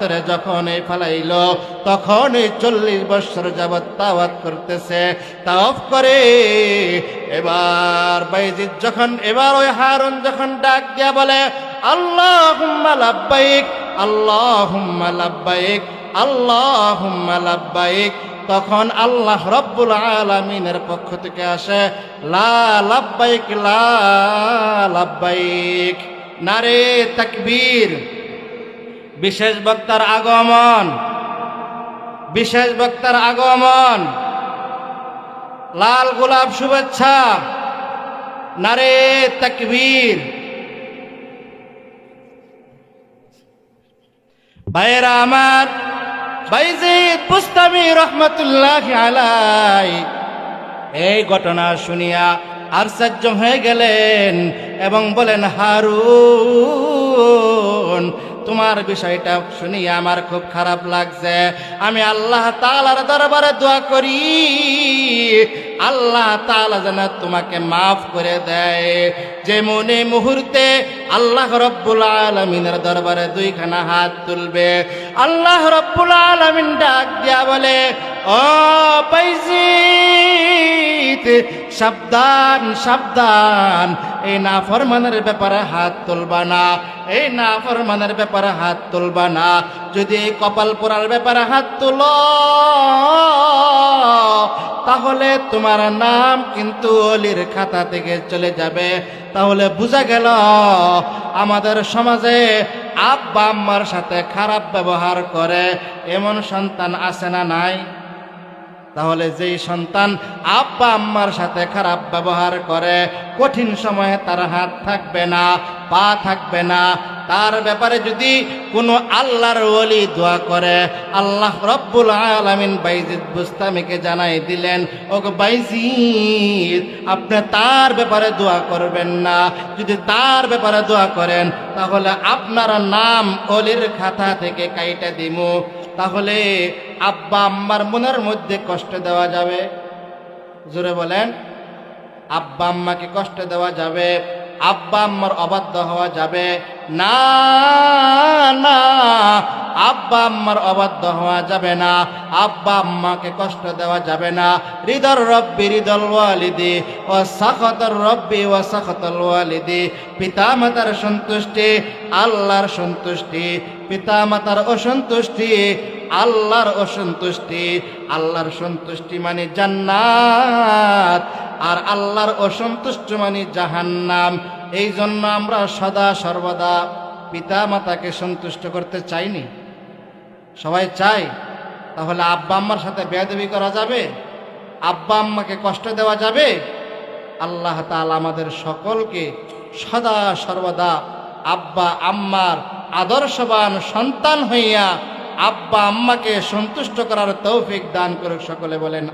যখন এই ফেলাইল তখন এই চল্লিশ বছর যাবৎ তাওয়াত করতেছে, তাওয়াফ করে। এবার বাইজিৎ যখন, এবার ওই হারুন যখন ডাক দিয়া বলে আল্লাহ হুম্মা লাব্বাইক আল্লাহ লাব্বাইক আল্লাহ লাব্বাইক। তখন আল্লাহ রব্বুল আলমিনের পক্ষ থেকে আসে, লা লাব্বাইক লা লাব্বাইক। নারে তাকবীর। বিশেষ বক্তার আগমন। বিশেষ বক্তার আগমন। লাল গোলাপ শুভেচ্ছা। নারে তকবীর। ভাইয়েরা আমার, বাইজিদ বুস্তামি রহমতুল্লাহ আলাই এই ঘটনা শুনিয়া আশ্চর্য হয়ে গেলেন এবং বলেন, হারুন তোমার বিষয়টা শুনিয়ে আমার খুব খারাপ লাগছে। আমি আল্লাহ তালার দরবারে দোয়া করি, আল্লাহ তালা যেন তোমাকে মাফ করে দেয়। যে মনে মুহূর্তে আল্লাহ রব্বুল আলমিনের দরবারে দুইখানা হাত তুলবে। আল্লাহ রব্বুল আলমিন ডাক দিয়া বলে, ও পাইজিত সাবধান সাবধান। এই না ফরমানের ব্যাপারে হাত তুলবা না। এই না ফরমানের ব্যাপারে হাত তুলবা না। যদি এই কপাল পোড়ার ব্যাপারে হাত তুল, তাহলে তোমার নাম কিন্তু অলির খাতা থেকে চলে যাবে। তাহলে বোঝা গেল, আমাদের সমাজে আব্বা আম্মার সাথে খারাপ ব্যবহার করে। এমন সন্তান আছে না নাই? তাহলে যেই সন্তান আব্বা আম্মার সাথে খারাপ ব্যবহার করে, কঠিন সময়ে তার হাত থাকবে না, পা থাকবে না। তার ব্যাপারে যদি কোনো আল্লাহর ওলি দোয়া করে, আল্লাহ রব্বুল আলামিন বাইজিদ বুস্তামিকে জানাই দিলেন ওকে বাইজিদ, আপনি তার ব্যাপারে দোয়া করবেন না। যদি তার ব্যাপারে দোয়া করেন, তাহলে আপনার নাম অলির খাতা থেকে কাইটা দিমু। তাহলে আব্বা আম্মার মনের মধ্যে কষ্ট দেওয়া যাবে। জোরে বলেন, আব্বা আম্মাকে কষ্ট দেওয়া যাবে, আব্বা আম্মার অবাধ্য হওয়া যাবে। না না আব্বা আম্মার অবাধ্য হওয়া যাবে না। আব্বা আম্মাকে কষ্ট দেওয়া যাবে না। হৃদর রব্বি, হৃদল ওয়ালিদি, ও সাখতর রব্বি, ও সাখতল ওয়ালিদি। পিতা মাতার সন্তুষ্টি, আল্লাহর সন্তুষ্টি। পিতা মাতার অসন্তুষ্টি, আল্লাহর অসন্তুষ্টি। আল্লাহর সন্তুষ্টি মানে জান্নাত, আর আল্লাহর অসন্তুষ্ট মানে জাহান্নাম। এই জন্য আমরা সদা সর্বদা পিতা মাতাকে সন্তুষ্ট করতে চাইনি। সবাই চাই তাহলে আব্বা আম্মার সাথে বেয়াদবি করা যাবে? আব্বা আম্মাকে কষ্ট দেওয়া যাবে? আল্লাহ তাল আমাদের সকলকে সদা সর্বদা আব্বা আম্মার আদর্শবান সন্তান হইয়া আব্বা আম্মাকে সন্তুষ্ট করার তৌফিক দান করুক, সকলে বলেন